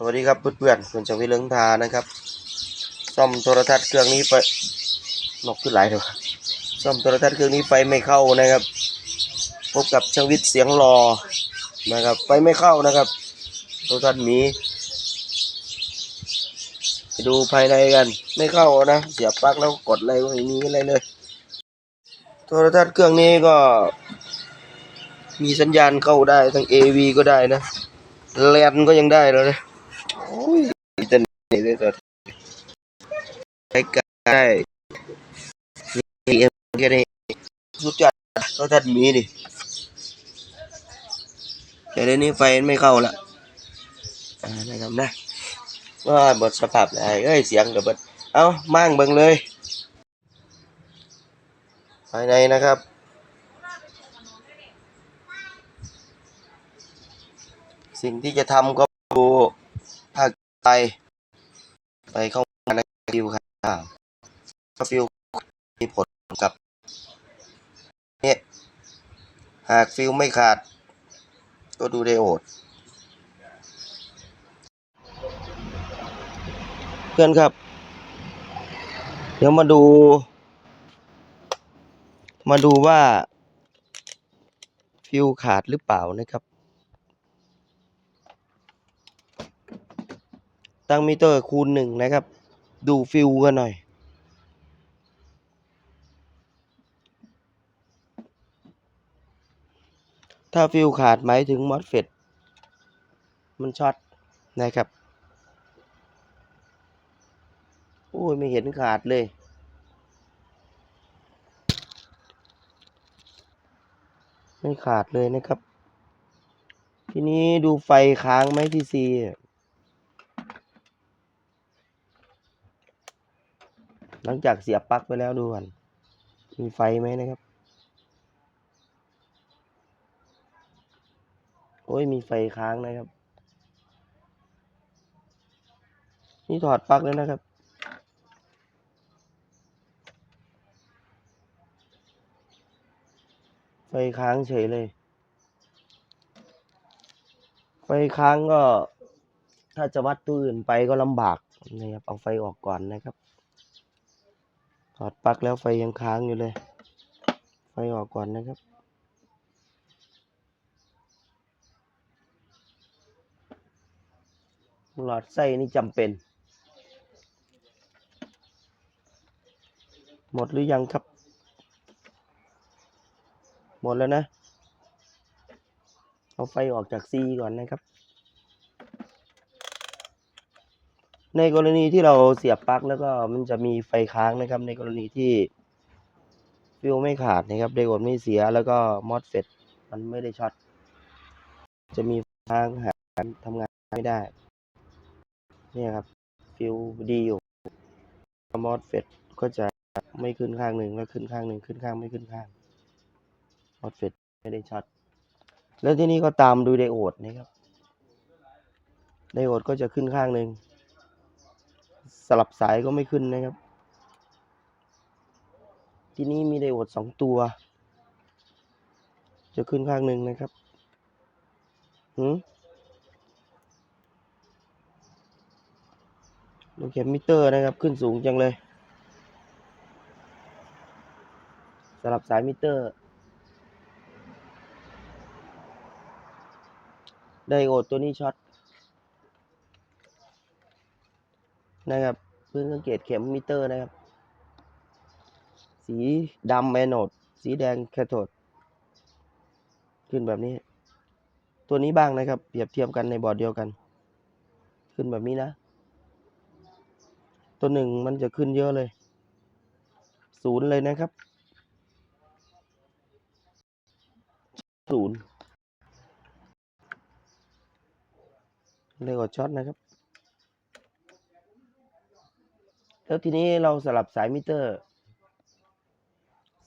สวัสดีครับเพื่อนๆคุณชวิเลิงทานะครับ ซ่อมโทรทัศน์เครื่องนี้ไปนกขึ้นหลายเถอะซ่อมโทรทัศน์เครื่องนี้ไฟไม่เข้านะครับ พบกับช่างวิทย์เสียงรอนะครับไฟไม่เข้านะครับ โทรทัศน์หมีไปดูภายในกันไม่เข้านะเสียบปลั๊กแล้วกดอะไรก็ไม่มีอะไรเลย โทรทัศน์เครื่องนี้ก็ มีสัญญาณเข้าได้ทั้ง AV ก็ได้นะแลนก็ยังได้แล้วนะ อ้ยอินเทอร์เน็ตเลยตัวใช้กันได้นี่เอ็มแค่นี้สุดยอดรถทัดมีดิแต่เดี๋ยวนี้ไฟไม่เข้าละอ่านะครับนะว่าหมดสภาพเลยเอ้ยเสียงกับเบิดเอ้ามั่งเบิ่งเลยภายในนะครับสิ่งที่จะทำก็ดู ไปไปเข้ามาในฟิวครับก็ฟิวมีผลกับเนี่ยหากฟิวไม่ขาด ก็ดูไดโอด เพื่อนครับ เดี๋ยวมาดู มาดูว่า ฟิวขาดหรือเปล่านะครับ ตั้งมิเตอร์คูณหนึ่งนะครับ ดูฟิวกันหน่อย ถ้าฟิวขาดหมายถึงมอสเฟตมันช็อตนะครับ โอ้ย ไม่เห็นขาดเลยไม่ขาดเลยนะครับ ทีนี้ดูไฟค้างไหมที่ซีอะ หลังจากเสียบปลั๊กไปแล้วดูก่อนมีไฟไหมนะครับ โอ้ยมีไฟค้างนะครับ นี่ถอดปลั๊กแล้วนะครับ ไฟค้างเฉยเลย ไฟค้างก็ถ้าจะวัดตัวอื่นไปก็ลำบากนะครับ เอาไฟออกก่อนนะครับ ถอดปลั๊กแล้วไฟยังค้างอยู่เลย ไฟออกก่อนนะครับ หลอดไส้นี่จำเป็น หมดหรือยังครับ หมดแล้วนะ เอาไฟออกจากซีก่อนนะครับ ในกรณีที่เราเสียบปลั๊กแล้วก็มันจะมีไฟค้างนะครับ ในกรณีที่ฟิวไม่ขาดนะครับไดโอดไม่เสียแล้วก็มอสเฟตมันไม่ได้ช็อตจะมีค้างหาทำงานไม่ได้นี่ครับฟิวดีอยู่มอสเฟตก็จะไม่ขึ้นข้างหนึ่งแล้วขึ้นข้างหนึ่งขึ้นข้างไม่ขึ้นข้างมอสเฟตไม่ได้ช็อตแล้วที่นี้ก็ตามดูไดโอดนะครับไดโอดก็จะขึ้นข้างหนึ่ง สลับสายก็ไม่ขึ้นนะครับ ที่นี้มีไดโอดสองตัว จะขึ้นข้างหนึ่งนะครับหืมดูเข็มมิเตอร์นะครับ ขึ้นสูงจังเลย สลับสายมิเตอร์ ไดโอดตัวนี้ช็อต นะครับเพื่อสังเกตเข็มมิเตอร์นะครับ สีดำแอนโนดสีแดงแคโทดขึ้นแบบนี้ ตัวนี้บ้างนะครับ เปรียบเทียบกันในบอร์ดเดียวกัน ขึ้นแบบนี้นะ ตัวหนึ่งมันจะขึ้นเยอะเลยศูนย์เลยนะครับศูนย์เลยกดช็อตนะครับ แล้วทีนี้เราสลับสายมิเตอร์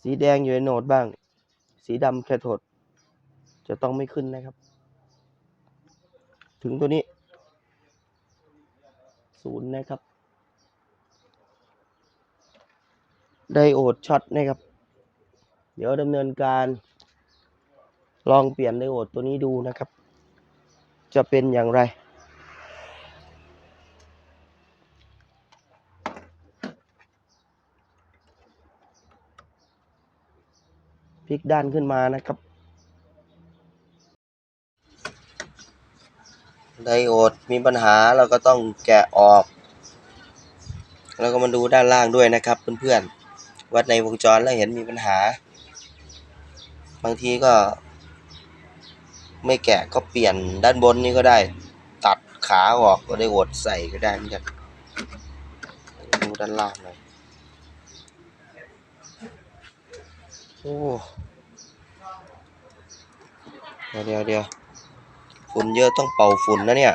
สีแดงอยู่ในโหนดบ้าง สีดำแคโทดจะต้องไม่ขึ้นนะครับ ถึงตัวนี้ศูนย์นะครับ ไดโอดช็อตนะครับ เดี๋ยวดำเนินการลองเปลี่ยนไดโอดตัวนี้ดูนะครับ จะเป็นอย่างไร ลิกด้านขึ้นมานะครับ ไดโอดมีปัญหาเราก็ต้องแกะออก แล้วก็มาดูด้านล่างด้วยนะครับเพื่อนๆวัดในวงจรแล้วเห็นมีปัญหา บางทีก็ ไม่แกะก็เปลี่ยนด้านบนนี้ก็ได้ ตัดขาออกก็ได้โอดใส่ก็ได้เหมือนกันดูด้านล่างหน่อย โอ้เดี๋ยวเดี๋ยวเดี๋ยวฝุ่นเยอะต้องเป่าฝุ่นนะเนี่ย